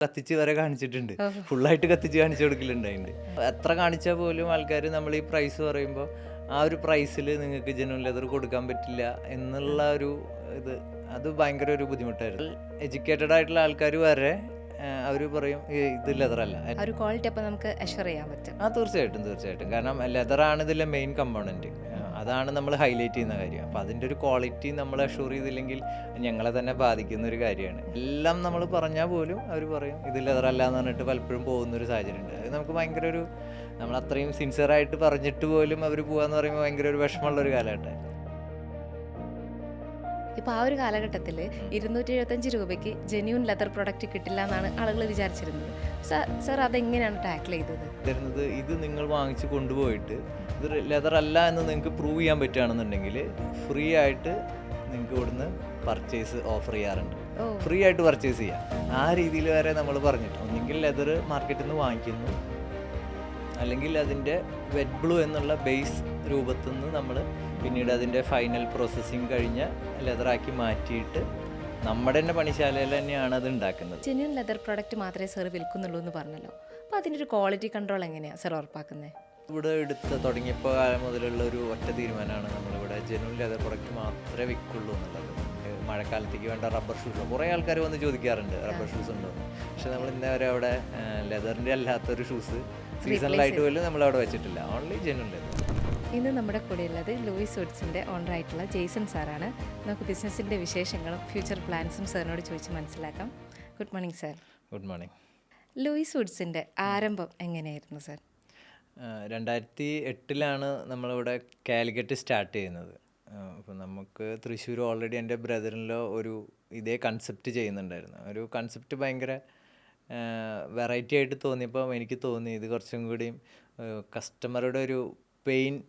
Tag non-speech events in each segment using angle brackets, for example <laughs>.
കത്തിച്ച് വരെ കാണിച്ചിട്ടുണ്ട്. ഫുള്ളായിട്ട് കത്തിച്ച് കാണിച്ചു കൊടുക്കലുണ്ടായിട്ടുണ്ട് എത്ര കാണിച്ചാൽ പോലും ആൾക്കാർ നമ്മൾ ഈ പ്രൈസ് പറയുമ്പോൾ ആ ഒരു പ്രൈസിൽ നിങ്ങൾക്ക് ജനുവൻ ലെതർ കൊടുക്കാൻ പറ്റില്ല എന്നുള്ള ഒരു ഇത്. അത് ഭയങ്കര ഒരു ബുദ്ധിമുട്ടായിരുന്നു. എഡ്യൂക്കേറ്റഡ് ആയിട്ടുള്ള ആൾക്കാർ വരെ അവർ പറയും "ഏയ് ഇത് ലെതറല്ല ഒരു ക്വാളിറ്റി അപ്പം നമുക്ക് അഷുർ ചെയ്യാൻ പറ്റും. ആ തീർച്ചയായിട്ടും തീർച്ചയായിട്ടും. കാരണം ലെതറാണ് ഇതിലെ മെയിൻ കമ്പോണന്റ് അതാണ് നമ്മൾ ഹൈലൈറ്റ് ചെയ്യുന്ന കാര്യം. അപ്പോൾ അതിന്റെ ഒരു ക്വാളിറ്റി നമ്മൾ അഷൂർ ചെയ്തില്ലെങ്കിൽ ഞങ്ങളെ തന്നെ ബാധിക്കുന്ന ഒരു കാര്യമാണ്. എല്ലാം നമ്മൾ പറഞ്ഞാൽ പോലും അവർ പറയും ഇത് ലെതറല്ല എന്ന് പറഞ്ഞിട്ട് പലപ്പോഴും പോകുന്ന ഒരു സാഹചര്യം ഉണ്ട്. അത് നമുക്ക് ഭയങ്കര ഒരു നമ്മൾ അത്രയും സിൻസിയറായിട്ട് പറഞ്ഞിട്ട് പോലും അവർ പോകാന്ന് പറയുമ്പോൾ ഭയങ്കര ഒരു വിഷമമുള്ള ഒരു കാലഘട്ടമാണ് ഇപ്പൊ ആ ഒരു കാലഘട്ടത്തിൽ ഇരുന്നൂറ്റി എഴുപത്തഞ്ച് രൂപയ്ക്ക് ജെന്യൂൻ ലെതർ പ്രൊഡക്റ്റ് കിട്ടില്ല എന്നാണ് ആളുകൾ വിചാരിച്ചിരുന്നത്. സർ സർ അതെങ്ങനെയാണ് ടാക്കിൾ ചെയ്തത്? തരുന്നത് ഇത് നിങ്ങൾ വാങ്ങിച്ച് കൊണ്ടുപോയിട്ട് ഇത് ലെതർ അല്ല എന്ന് നിങ്ങൾക്ക് പ്രൂവ് ചെയ്യാൻ പറ്റുകയാണെന്നുണ്ടെങ്കിൽ ഫ്രീ ആയിട്ട് നിങ്ങൾക്ക് ഇവിടുന്ന് പർച്ചേസ് ഓഫർ ചെയ്യാറുണ്ട്. ഓ. ഫ്രീ ആയിട്ട് പർച്ചേസ് ചെയ്യാം. ആ രീതിയിൽ വരെ നമ്മൾ പറഞ്ഞിട്ട് ഒന്നെങ്കിൽ ലെതർ മാർക്കറ്റിൽ നിന്ന് വാങ്ങിക്കുന്നു അല്ലെങ്കിൽ അതിന്റെ വെറ്റ് ബ്ലൂ എന്നുള്ള ബേസ് രൂപത്തിൽ നിന്ന് നമ്മൾ പിന്നീട് അതിന്റെ ഫൈനൽ പ്രോസസ്സിങ് കഴിഞ്ഞ് ലെതറാക്കി മാറ്റിയിട്ട് നമ്മുടെ തന്നെ പണിശാലയിൽ തന്നെയാണ് അത് ഉണ്ടാക്കുന്നത്. ജെന്യൂൻ ലെതർ പ്രൊഡക്റ്റ് മാത്രമേ സർ വിൽക്കുന്നുള്ളൂ എന്ന് പറഞ്ഞല്ലോ. അപ്പോൾ അതിന്റെ ഒരു ക്വാളിറ്റി കൺട്രോൾ എങ്ങനെയാണ് സർ ഉറപ്പാക്കുന്നത് ഇവിടെ എടുത്ത് തുടങ്ങിയപ്പോൾ കാലം മുതലുള്ള ഒരു ഒറ്റ തീരുമാനമാണ് നമ്മളിവിടെ ജനുവൻ ലെതർ പ്രൊഡക്റ്റ് മാത്രമേ വിൽക്കുള്ളൂ എന്നുള്ളത്. മഴക്കാലത്തേക്ക് വേണ്ട റബ്ബർ ഷൂസ് കുറേ ആൾക്കാർ വന്ന് ചോദിക്കാറുണ്ട് റബ്ബർ ഷൂസ് ഉണ്ടോ. പക്ഷെ നമ്മൾ ഇന്നേ വരെ അവിടെ ലെതറിന്റെ അല്ലാത്തൊരു ഷൂസ് സീസണലായിട്ട് പോലും നമ്മൾ അവിടെ വെച്ചിട്ടില്ല. ഓൺലി ജനുവൻ ലെതർ ഇന്ന് നമ്മുടെ കൂടെ ഉള്ളത് ലൂയിസ് വുഡ്സിന്റെ ഓണറായിട്ടുള്ള ജെയ്സൺ സാറാണ്. നമുക്ക് ബിസിനസ്സിന്റെ വിശേഷങ്ങളും ഫ്യൂച്ചർ പ്ലാൻസും സാറിനോട് ചോദിച്ച് മനസ്സിലാക്കാം. Good morning sir good morning Louis വുഡ്സിന്റെ ആരംഭം എങ്ങനെയായിരുന്നു സാർ രണ്ടായിരത്തി എട്ടിലാണ് നമ്മളിവിടെ കാലിക്കറ്റ് സ്റ്റാർട്ട് ചെയ്യുന്നത്. അപ്പോൾ നമുക്ക് തൃശ്ശൂർ ഓൾറെഡി എന്റെ ബ്രദറിലോ ഒരു ഇതേ കൺസെപ്റ്റ് ചെയ്യുന്നുണ്ടായിരുന്നു. ഒരു കൺസെപ്റ്റ് ഭയങ്കര വെറൈറ്റി ആയിട്ട് തോന്നിയപ്പോൾ എനിക്ക് തോന്നി. ഇത് കുറച്ചും കൂടി കസ്റ്റമറുടെ ഒരു പെയിൻ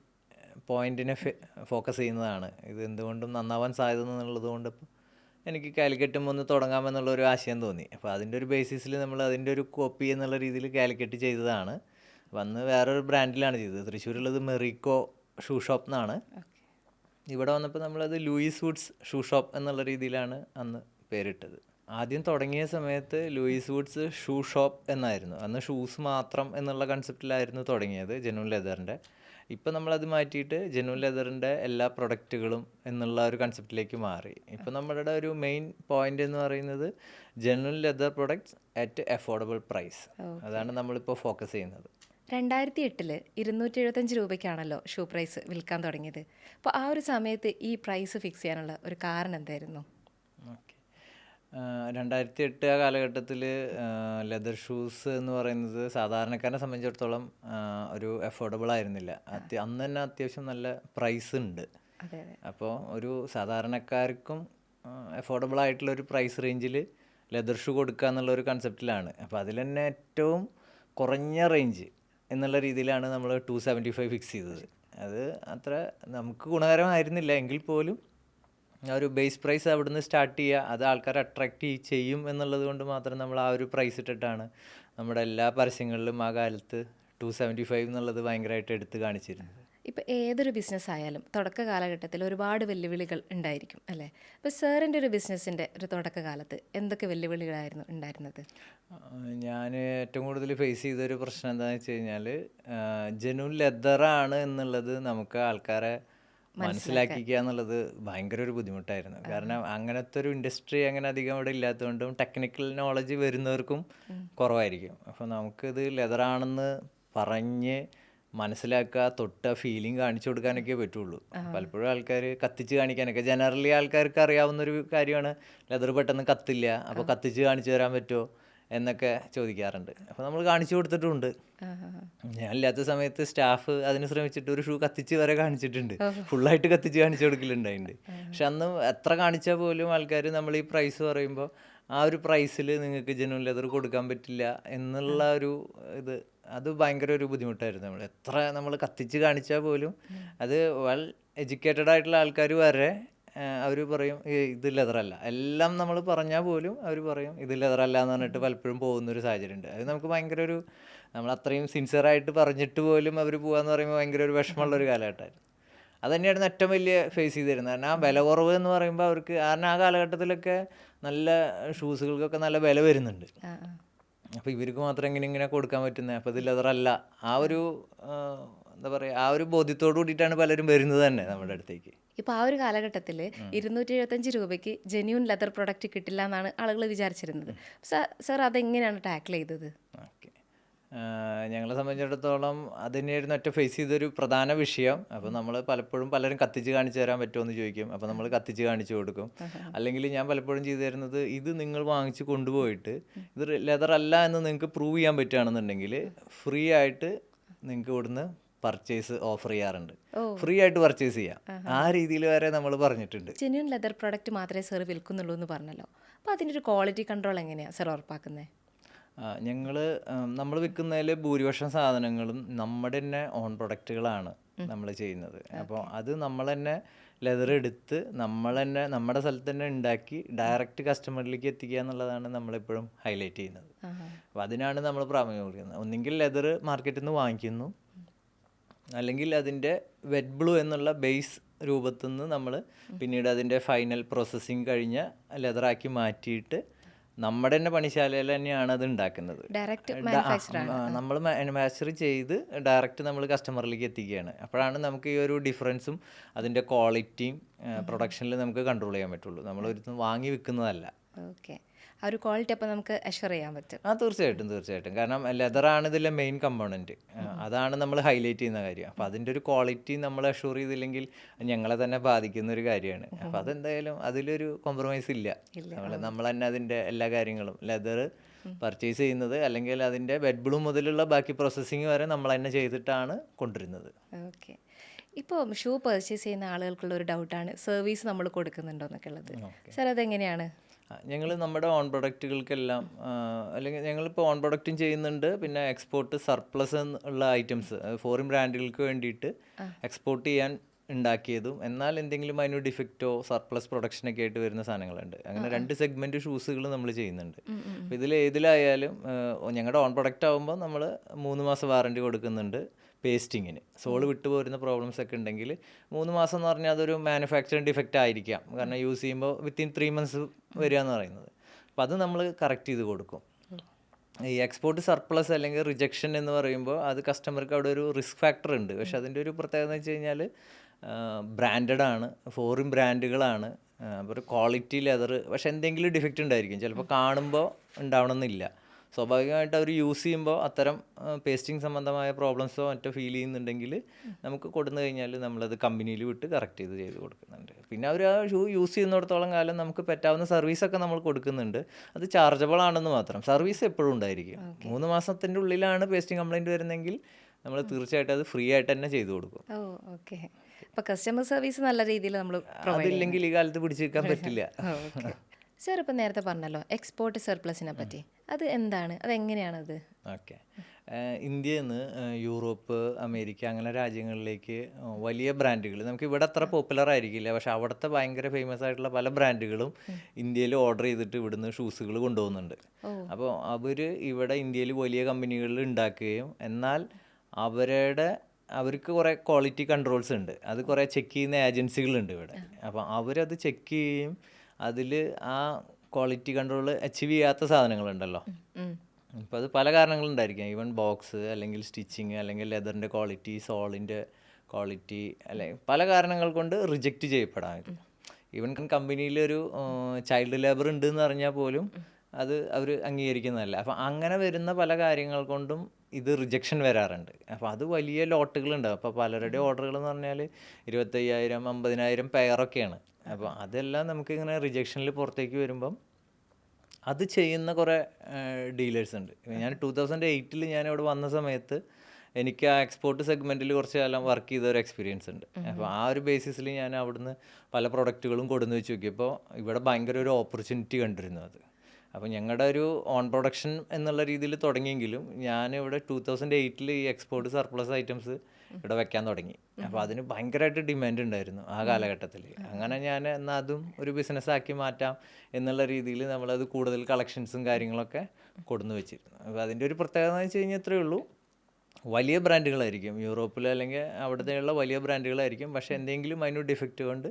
പോയിന്റിനെ ഫോക്കസ് ചെയ്യുന്നതാണ്. ഇത് എന്തുകൊണ്ടും നന്നാവാൻ സാധ്യത എന്നുള്ളത് കൊണ്ട് എനിക്ക് കാലിക്കറ്റും ഒന്ന് തുടങ്ങാമെന്നുള്ള ഒരു ആശയം തോന്നി. അപ്പോൾ അതിന്റെ ഒരു ബേസിസിൽ നമ്മൾ അതിന്റെ ഒരു കോപ്പി എന്നുള്ള രീതിയിൽ കാലിക്കറ്റ് ചെയ്തതാണ്. വന്ന് വേറൊരു ബ്രാൻഡിലാണ് ചെയ്തത്. തൃശ്ശൂരുള്ളത് മെറിക്കോ ഷൂ ഷോപ്പ് എന്നാണ്. ഇവിടെ വന്നപ്പോൾ നമ്മളത് ലൂയിസ് വുഡ്സ് ഷൂ ഷോപ്പ് എന്നുള്ള രീതിയിലാണ് അന്ന് പേരിട്ടത്. ആദ്യം തുടങ്ങിയ സമയത്ത് ലൂയിസ് വുഡ്സ് ഷൂ ഷോപ്പ് എന്നായിരുന്നു. അന്ന് ഷൂസ് മാത്രം എന്നുള്ള കൺസെപ്റ്റിലായിരുന്നു തുടങ്ങിയത് ജെനുവൻ ലെതറിന്റെ. ഇപ്പം നമ്മളത് മാറ്റിയിട്ട് ജെനുവൻ ലെതറിന്റെ എല്ലാ പ്രൊഡക്റ്റുകളും എന്നുള്ള ഒരു കൺസെപ്റ്റിലേക്ക് മാറി. ഇപ്പം നമ്മളുടെ ഒരു മെയിൻ പോയിന്റ് എന്ന് പറയുന്നത് genuine leather products at affordable price അതാണ് നമ്മളിപ്പോൾ ഫോക്കസ് ചെയ്യുന്നത്. രണ്ടായിരത്തി എട്ടിൽ ഇരുന്നൂറ്റി എഴുപത്തഞ്ച് രൂപയ്ക്കാണല്ലോ ഷൂ പ്രൈസ് വിൽക്കാൻ തുടങ്ങിയത്. അപ്പോൾ ആ ഒരു സമയത്ത് ഈ പ്രൈസ് ഫിക്സ് ചെയ്യാനുള്ള ഒരു കാരണം എന്തായിരുന്നു? രണ്ടായിരത്തി എട്ട് ആ കാലഘട്ടത്തിൽ ലെതർ ഷൂസ് എന്ന് പറയുന്നത് സാധാരണക്കാരനെ സംബന്ധിച്ചിടത്തോളം ഒരു അഫോർഡബിൾ ആയിരുന്നില്ല. അത്യ അന്ന് തന്നെ അത്യാവശ്യം നല്ല പ്രൈസ് ഉണ്ട്. അപ്പോൾ ഒരു സാധാരണക്കാർക്കും അഫോർഡബിൾ ആയിട്ടുള്ള ഒരു പ്രൈസ് റേഞ്ചിൽ ലെതർ ഷൂ കൊടുക്കുക എന്നുള്ള ഒരു കൺസെപ്റ്റിലാണ് അപ്പോൾ അതിൽ തന്നെ ഏറ്റവും കുറഞ്ഞ റേഞ്ച് എന്നുള്ള രീതിയിലാണ് നമ്മൾ ടു സെവന്റി ഫൈവ് ഫിക്സ് ചെയ്തത്. അത് അത്ര നമുക്ക് ഗുണകരമായിരുന്നില്ല. എങ്കിൽ പോലും ആ ഒരു ബേസ് പ്രൈസ് അവിടുന്ന് സ്റ്റാർട്ട് ചെയ്യുക അത് ആൾക്കാരെ അട്രാക്റ്റ് ചെയ്യും എന്നുള്ളത് കൊണ്ട് മാത്രം നമ്മൾ ആ ഒരു പ്രൈസ് ഇട്ടിട്ടാണ് നമ്മുടെ എല്ലാ പരസ്യങ്ങളിലും ആ കാലത്ത് ടു സെവന്റി ഫൈവ് എന്നുള്ളത് ഭയങ്കരമായിട്ട് എടുത്ത് കാണിച്ചിരുന്നത്. ഇപ്പോൾ ഏതൊരു ബിസിനസ് ആയാലും തുടക്ക കാലഘട്ടത്തിൽ ഒരുപാട് വെല്ലുവിളികൾ ഉണ്ടായിരിക്കും അല്ലേ? അപ്പോൾ സാറിന്റെ ഒരു ബിസിനസ്സിന്റെ ഒരു തുടക്കകാലത്ത് എന്തൊക്കെ വെല്ലുവിളികളായിരുന്നു ഉണ്ടായിരുന്നത്? ഞാൻ ഏറ്റവും കൂടുതൽ ഫേസ് ചെയ്തൊരു പ്രശ്നം എന്താണെന്ന് വെച്ച് കഴിഞ്ഞാൽ ജനുവിൻ ലെതറാണ് എന്നുള്ളത് നമുക്ക് ആൾക്കാരെ മനസ്സിലാക്കിക്കുക എന്നുള്ളത് ഭയങ്കര ഒരു ബുദ്ധിമുട്ടായിരുന്നു. കാരണം അങ്ങനത്തെ ഒരു ഇൻഡസ്ട്രി അങ്ങനെ അധികം ഇവിടെ ഇല്ലാത്തതുകൊണ്ടും ടെക്നിക്കൽ നോളജ് വരുന്നവർക്കും കുറവായിരിക്കും. അപ്പോൾ നമുക്കിത് ലെതറാണെന്ന് പറഞ്ഞ് മനസ്സിലാക്കുക തൊട്ട ഫീലിംഗ് കാണിച്ചു കൊടുക്കാനൊക്കെ പറ്റുള്ളൂ. പലപ്പോഴും ആൾക്കാർ കത്തിച്ച് കാണിക്കാനൊക്കെ ജനറലി ആൾക്കാർക്ക് അറിയാവുന്ന ഒരു കാര്യമാണ്. ലെതർ പെട്ടെന്ന് കത്തില്ല. അപ്പോൾ കത്തിച്ച് കാണിച്ചു തരാൻ പറ്റുമോ? എന്നൊക്കെ ചോദിക്കാറുണ്ട്. അപ്പോൾ നമ്മൾ കാണിച്ചു കൊടുത്തിട്ടുണ്ട്. ഞാൻ ഇല്ലാത്ത സമയത്ത് സ്റ്റാഫ് അതിന് ശ്രമിച്ചിട്ട് ഒരു ഷൂ കത്തിച്ച് വരെ കാണിച്ചിട്ടുണ്ട്. ഫുള്ളായിട്ട് കത്തിച്ച് കാണിച്ചു കൊടുക്കലുണ്ടായിട്ടുണ്ട് പക്ഷെ അന്ന് എത്ര കാണിച്ചാൽ പോലും ആൾക്കാർ നമ്മൾ ഈ പ്രൈസ് പറയുമ്പോൾ ആ ഒരു പ്രൈസിൽ നിങ്ങൾക്ക് ജനുവൻ ലെതർ കൊടുക്കാൻ പറ്റില്ല എന്നുള്ള ഒരു ഇത് അത് ഭയങ്കര ഒരു ബുദ്ധിമുട്ടായിരുന്നു നമ്മൾ എത്ര നമ്മൾ കത്തിച്ച് കാണിച്ചാൽ പോലും അത് വെൽ എഡ്യൂക്കേറ്റഡ് ആയിട്ടുള്ള ആൾക്കാർ വരെ അവർ പറയും "ഏയ് ഇത് ലെതറല്ല. എല്ലാം നമ്മൾ പറഞ്ഞാൽ പോലും അവർ പറയും ഇത് ലെതറല്ല എന്ന് പറഞ്ഞിട്ട് പലപ്പോഴും പോകുന്നൊരു സാഹചര്യം ഉണ്ട്. അത് നമുക്ക് ഭയങ്കര ഒരു നമ്മൾ അത്രയും സിൻസിയറായിട്ട് പറഞ്ഞിട്ട് പോലും അവർ പോകാന്ന് പറയുമ്പോൾ ഭയങ്കര ഒരു വിഷമമുള്ള ഒരു കാലഘട്ടമായിരുന്നു. അത് തന്നെയായിരുന്നു ഏറ്റവും വലിയ ഫേസ് ചെയ്തിരുന്നത് കാരണം ആ വില കുറവ് എന്ന് പറയുമ്പോൾ അവർക്ക് കാരണം ആ കാലഘട്ടത്തിലൊക്കെ നല്ല ഷൂസുകൾക്കൊക്കെ നല്ല വില വരുന്നുണ്ട്. അപ്പോൾ ഇവർക്ക് മാത്രം എങ്ങനെ ഇങ്ങനെ കൊടുക്കാൻ പറ്റുന്നത് അപ്പോൾ ഇത് ലെതറല്ല. ആ ഒരു എന്താ പറയുക ആ ഒരു ബോധ്യത്തോടു കൂടിയിട്ടാണ് പലരും വരുന്നത് തന്നെ നമ്മുടെ അടുത്തേക്ക്. ഇപ്പോൾ ആ ഒരു കാലഘട്ടത്തിൽ ഇരുന്നൂറ്റി എഴുപത്തഞ്ച് രൂപയ്ക്ക് ജെന്യൂൻ ലെതർ പ്രൊഡക്റ്റ് കിട്ടില്ല എന്നാണ് ആളുകൾ വിചാരിച്ചിരുന്നത്. സാർ അതെങ്ങനെയാണ് ടാക്കിൾ ചെയ്തത്? ഓക്കെ. ഞങ്ങളെ സംബന്ധിച്ചിടത്തോളം അത് തന്നെയായിരുന്നു ഒറ്റ ഫേസ് ചെയ്തൊരു പ്രധാന വിഷയം. അപ്പോൾ നമ്മൾ പലപ്പോഴും പലരും കത്തിച്ച് കാണിച്ചു തരാൻ പറ്റുമെന്ന് ചോദിക്കും. അപ്പോൾ നമ്മൾ കത്തിച്ച് കാണിച്ചു കൊടുക്കും. അല്ലെങ്കിൽ ഞാൻ പലപ്പോഴും ചെയ്തു തരുന്നത് ഇത് നിങ്ങൾ വാങ്ങിച്ച് കൊണ്ടുപോയിട്ട് ഇത് ലെതർ അല്ല എന്ന് നിങ്ങൾക്ക് പ്രൂവ് ചെയ്യാൻ പറ്റുകയാണെന്നുണ്ടെങ്കിൽ ഫ്രീ ആയിട്ട് നിങ്ങൾക്ക് ഇവിടുന്ന് പർച്ചേസ് ഓഫർ ചെയ്യാറുണ്ട്. ഫ്രീ ആയിട്ട് പർച്ചേസ് ചെയ്യാം. ആ രീതിയിൽ വരെ നമ്മൾ പറഞ്ഞിട്ടുണ്ട്. ജെന്യൂൻ ലെതർ പ്രൊഡക്റ്റ് മാത്രമേ സാർ വിൽക്കുന്നുള്ളൂ എന്ന് പറഞ്ഞല്ലോ. അപ്പോൾ അതിന്റെ ഒരു ക്വാളിറ്റി കൺട്രോൾ എങ്ങനെയാണ് സാർ ഉറപ്പാക്കുന്നത് ഞങ്ങൾ നമ്മൾ വിൽക്കുന്നതിൽ ഭൂരിപക്ഷം സാധനങ്ങളും നമ്മുടെ തന്നെ ഓൺ പ്രൊഡക്റ്റുകളാണ് നമ്മൾ ചെയ്യുന്നത്. അപ്പോൾ അത് നമ്മൾ തന്നെ ലെതർ എടുത്ത് നമ്മൾ തന്നെ നമ്മുടെ സ്ഥലത്ത് തന്നെ ഉണ്ടാക്കി ഡയറക്റ്റ് കസ്റ്റമറിലേക്ക് എത്തിക്കുക എന്നുള്ളതാണ് നമ്മളെപ്പോഴും ഹൈലൈറ്റ് ചെയ്യുന്നത്. അപ്പോൾ അതിനാണ് നമ്മൾ പ്രാമുഖ്യം കൊടുക്കുന്നത്. ഒന്നെങ്കിൽ ലെതർ മാർക്കറ്റിൽ നിന്ന് വാങ്ങിക്കുന്നു അല്ലെങ്കിൽ അതിന്റെ വെറ്റ് ബ്ലൂ എന്നുള്ള ബേസ് രൂപത്തിൽ നിന്ന് നമ്മൾ പിന്നീട് അതിന്റെ ഫൈനൽ പ്രോസസ്സിങ് കഴിഞ്ഞ ലെതറാക്കി മാറ്റിയിട്ട് നമ്മുടെ തന്നെ പണിശാലയിൽ തന്നെയാണ് അത് ഉണ്ടാക്കുന്നത്. ഡയറക്റ്റ് നമ്മൾ മാനുഫാക്ചർ ചെയ്ത് ഡയറക്റ്റ് നമ്മൾ കസ്റ്റമറിലേക്ക് എത്തിക്കുകയാണ്. അപ്പോഴാണ് നമുക്ക് ഈ ഒരു ഡിഫറൻസും അതിന്റെ ക്വാളിറ്റിയും പ്രൊഡക്ഷനിൽ നമുക്ക് കൺട്രോൾ ചെയ്യാൻ പറ്റുള്ളൂ. നമ്മൾ ഒരു വാങ്ങി വിൽക്കുന്നതല്ല. ഓക്കെ ആ ഒരു ക്വാളിറ്റി അപ്പോൾ നമുക്ക് അഷ്വർ ചെയ്യാൻ പറ്റും. ആ തീർച്ചയായിട്ടും തീർച്ചയായിട്ടും. കാരണം ലെതറാണ് ഇതിലെ മെയിൻ കമ്പോണന്റ് അതാണ് നമ്മൾ ഹൈലൈറ്റ് ചെയ്യുന്ന കാര്യം. അപ്പോൾ അതിന്റെ ഒരു ക്വാളിറ്റി നമ്മൾ അഷുർ ചെയ്തില്ലെങ്കിൽ ഞങ്ങളെ തന്നെ ബാധിക്കുന്ന ഒരു കാര്യമാണ്. അപ്പോൾ അതെന്തായാലും അതിലൊരു കോംപ്രമൈസ് ഇല്ല. നമ്മൾ നമ്മൾ തന്നെ അതിന്റെ എല്ലാ കാര്യങ്ങളും ലെതർ പർച്ചേസ് ചെയ്യുന്നത് അല്ലെങ്കിൽ അതിന്റെ ബെഡ് ബ്ലൂ മുതലുള്ള ബാക്കി പ്രോസസ്സിങ് വരെ നമ്മൾ തന്നെ ചെയ്തിട്ടാണ് കൊണ്ടുവരുന്നത്. ഓക്കെ ഇപ്പോൾ ഷൂ പർച്ചേസ് ചെയ്യുന്ന ആളുകൾക്കുള്ള ഒരു ഡൗട്ടാണ് സർവീസ് നമ്മൾ കൊടുക്കുന്നുണ്ടോ എന്നൊക്കെ ഉള്ളത്. സാർ അതെങ്ങനെയാണ്? ഞങ്ങൾ നമ്മുടെ ഓൺ പ്രൊഡക്റ്റുകൾക്കെല്ലാം അല്ലെങ്കിൽ ഞങ്ങളിപ്പോൾ ഓൺ പ്രൊഡക്റ്റും ചെയ്യുന്നുണ്ട്. പിന്നെ എക്സ്പോർട്ട് സർപ്ലസ് ഉള്ള ഐറ്റംസ് ഫോറിൻ ബ്രാൻഡുകൾക്ക് വേണ്ടിയിട്ട് എക്സ്പോർട്ട് ചെയ്യാൻ ഉണ്ടാക്കിയതും എന്നാൽ എന്തെങ്കിലും അതിന് ഡിഫക്റ്റോ സർപ്ലസ് പ്രൊഡക്ഷനൊക്കെ ആയിട്ട് വരുന്ന സാധനങ്ങളുണ്ട്. അങ്ങനെ രണ്ട് സെഗ്മെന്റ് ഷൂസുകൾ നമ്മൾ ചെയ്യുന്നുണ്ട്. അപ്പോൾ ഇതിൽ ഏതിലായാലും ഞങ്ങളുടെ ഓൺ പ്രൊഡക്റ്റ് ആകുമ്പോൾ നമ്മൾ മൂന്ന് മാസം വാറണ്ടി കൊടുക്കുന്നുണ്ട്. പേസ്റ്റിങ്ങിന് സോൾ വിട്ടുപോരുന്ന പ്രോബ്ലംസ് ഒക്കെ ഉണ്ടെങ്കിൽ മൂന്ന് മാസം എന്ന് പറഞ്ഞാൽ അതൊരു മാനുഫാക്ചറിങ് ഡിഫക്റ്റ് ആയിരിക്കാം. കാരണം യൂസ് ചെയ്യുമ്പോൾ വിത്തിൻ ത്രീ മന്ത്സ് വരിക എന്ന് പറയുന്നത്. അപ്പോൾ അത് നമ്മൾ കറക്റ്റ് ചെയ്ത് കൊടുക്കും. ഈ എക്സ്പോർട്ട് സർപ്ലസ് അല്ലെങ്കിൽ റിജക്ഷൻ എന്ന് പറയുമ്പോൾ അത് കസ്റ്റമർക്ക് അവിടെ ഒരു റിസ്ക് ഫാക്ടർ ഉണ്ട്. പക്ഷെ അതിന്റെ ഒരു പ്രത്യേകത എന്ന് വെച്ച് കഴിഞ്ഞാൽ ബ്രാൻഡഡ് ആണ്. ഫോറിൻ ബ്രാൻഡുകളാണ് അപ്പോൾ ഒരു ക്വാളിറ്റി ലെതർ പക്ഷെ എന്തെങ്കിലും ഡിഫക്റ്റ് ഉണ്ടായിരിക്കും. ചിലപ്പോൾ കാണുമ്പോൾ ഉണ്ടാവണമെന്നില്ല. സ്വാഭാവികമായിട്ട് അവർ യൂസ് ചെയ്യുമ്പോൾ അത്തരം പേസ്റ്റിംഗ് സംബന്ധമായ പ്രോബ്ലംസോ മറ്റോ ഫീൽ ചെയ്യുന്നുണ്ടെങ്കിൽ നമുക്ക് കൊടുന്നു കഴിഞ്ഞാൽ നമ്മളത് കമ്പനിയിൽ വിട്ട് കറക്റ്റ് ചെയ്ത് ചെയ്ത് കൊടുക്കുന്നുണ്ട്. പിന്നെ അവർ ആ ഷൂ യൂസ് ചെയ്യുന്നിടത്തോളം കാലം നമുക്ക് പറ്റാവുന്ന സർവീസൊക്കെ നമ്മൾ കൊടുക്കുന്നുണ്ട്. അത് ചാർജബിൾ ആണെന്ന് മാത്രം. സർവീസ് എപ്പോഴും ഉണ്ടായിരിക്കും. മൂന്ന് മാസത്തിന്റെ ഉള്ളിലാണ് പേസ്റ്റിംഗ് കംപ്ലയിന്റ് വരുന്നെങ്കിൽ നമ്മൾ തീർച്ചയായിട്ടും അത് ഫ്രീ ആയിട്ട് തന്നെ ചെയ്തു കൊടുക്കും. Oh okay. അപ്പോൾ കസ്റ്റമർ സർവീസ് നല്ല രീതിയിൽ നമ്മൾ അതില്ലെങ്കിൽ ഈ കാലത്ത് പിടിച്ചു നിൽക്കാൻ പറ്റില്ല. <laughs> സാർ ഇപ്പം നേരത്തെ പറഞ്ഞല്ലോ എക്സ്പോർട്ട് സർപ്ലസിനെ പറ്റി. അത് എന്താണ്? അത് എങ്ങനെയാണത്? ഓക്കെ. ഇന്ത്യയിൽ നിന്ന് യൂറോപ്പ് അമേരിക്ക അങ്ങനെ രാജ്യങ്ങളിലേക്ക് വലിയ ബ്രാൻഡുകൾ. നമുക്ക് ഇവിടെ അത്ര പോപ്പുലർ ആയിരിക്കില്ല. പക്ഷെ അവിടുത്തെ ഭയങ്കര ഫേമസ് ആയിട്ടുള്ള പല ബ്രാൻഡുകളും ഇന്ത്യയിൽ ഓർഡർ ചെയ്തിട്ട് ഇവിടുന്ന് ഷൂസുകൾ കൊണ്ടുപോകുന്നുണ്ട്. അപ്പോൾ അവർ ഇവിടെ ഇന്ത്യയിൽ വലിയ കമ്പനികളിൽ ഉണ്ടാക്കുകയും എന്നാൽ അവരുടെ അവർക്ക് കുറേ ക്വാളിറ്റി കൺട്രോൾസ് ഉണ്ട്. അത് കുറേ ചെക്ക് ചെയ്യുന്ന ഏജൻസികളുണ്ട് ഇവിടെ. അപ്പോൾ അവരത് ചെക്ക് ചെയ്യുകയും അതിൽ ആ ക്വാളിറ്റി കൺട്രോൾ അച്ചീവ് ചെയ്യാത്ത സാധനങ്ങളുണ്ടല്ലോ. ഇപ്പം അപ്പോൾ അത് പല കാരണങ്ങളുണ്ടായിരിക്കാം. ഈവൻ ബോക്സ് അല്ലെങ്കിൽ സ്റ്റിച്ചിങ് അല്ലെങ്കിൽ ലെതറിന്റെ ക്വാളിറ്റി സോളിന്റെ ക്വാളിറ്റി അല്ലെങ്കിൽ പല കാരണങ്ങൾ കൊണ്ട് റിജക്റ്റ് ചെയ്യപ്പെടാൻ ഈവൻ കമ്പനിയിലൊരു ചൈൽഡ് ലേബർ ഉണ്ട് എന്ന് പറഞ്ഞാൽ പോലും അത് അവർ അംഗീകരിക്കുന്നതല്ല. അപ്പം അങ്ങനെ വരുന്ന പല കാര്യങ്ങൾ കൊണ്ടും ഇത് റിജക്ഷൻ വരാറുണ്ട്. അപ്പോൾ അത് വലിയ ലോട്ടുകളുണ്ട് അപ്പോൾ പലരുടെ ഓർഡറുകൾ എന്ന് പറഞ്ഞാൽ ഇരുപത്തയ്യായിരം അമ്പതിനായിരം പെയറൊക്കെയാണ് അപ്പോൾ അതെല്ലാം നമുക്കിങ്ങനെ റിജക്ഷനിൽ പുറത്തേക്ക് വരുമ്പം അത് ചെയ്യുന്ന കുറേ ഡീലേഴ്സ് ഉണ്ട്. ഞാൻ ടൂ തൗസൻഡ് എയ്റ്റിൽ ഞാൻ ഇവിടെ വന്ന സമയത്ത് എനിക്ക് ആ എക്സ്പോർട്ട് സെഗ്മെന്റിൽ കുറച്ച് കാലം വർക്ക് ചെയ്ത ഒരു എക്സ്പീരിയൻസ് ഉണ്ട്. അപ്പോൾ ആ ഒരു ബേസിസിൽ ഞാൻ അവിടുന്ന് പല പ്രൊഡക്റ്റുകളും കൊടുന്ന് വെച്ച് നോക്കിയപ്പോൾ ഇവിടെ ഭയങ്കര ഒരു ഓപ്പർച്യൂണിറ്റി കണ്ടിരുന്നു അത്. അപ്പോൾ ഞങ്ങളുടെ ഒരു ഓൺ പ്രൊഡക്ഷൻ എന്നുള്ള രീതിയിൽ തുടങ്ങിയെങ്കിലും ഞാൻ ഇവിടെ ടൂ തൗസൻഡ് എയ്റ്റിൽ ഈ എക്സ്പോർട്ട് സർപ്ലസ് ഐറ്റംസ് ഇവിടെ വെക്കാൻ തുടങ്ങി. അപ്പോൾ അതിന് ഭയങ്കരമായിട്ട് ഡിമാൻഡ് ഉണ്ടായിരുന്നു ആ കാലഘട്ടത്തിൽ അങ്ങനെ ഞാൻ എന്നാൽ അതും ഒരു ബിസിനസ് ആക്കി മാറ്റാം എന്നുള്ള രീതിയിൽ നമ്മളത് കൂടുതൽ കളക്ഷൻസും കാര്യങ്ങളൊക്കെ കൊടുന്നു വെച്ചിരുന്നു. അപ്പോൾ അതിന്റെ ഒരു പ്രത്യേകത എന്ന് വെച്ച് കഴിഞ്ഞാൽ ഇത്രയേ ഉള്ളൂ. വലിയ ബ്രാൻഡുകളായിരിക്കും. യൂറോപ്പിൽ അല്ലെങ്കിൽ അവിടുത്തെയുള്ള വലിയ ബ്രാൻഡുകളായിരിക്കും. പക്ഷേ എന്തെങ്കിലും അതിനൊരു ഡിഫക്റ്റ് കൊണ്ട്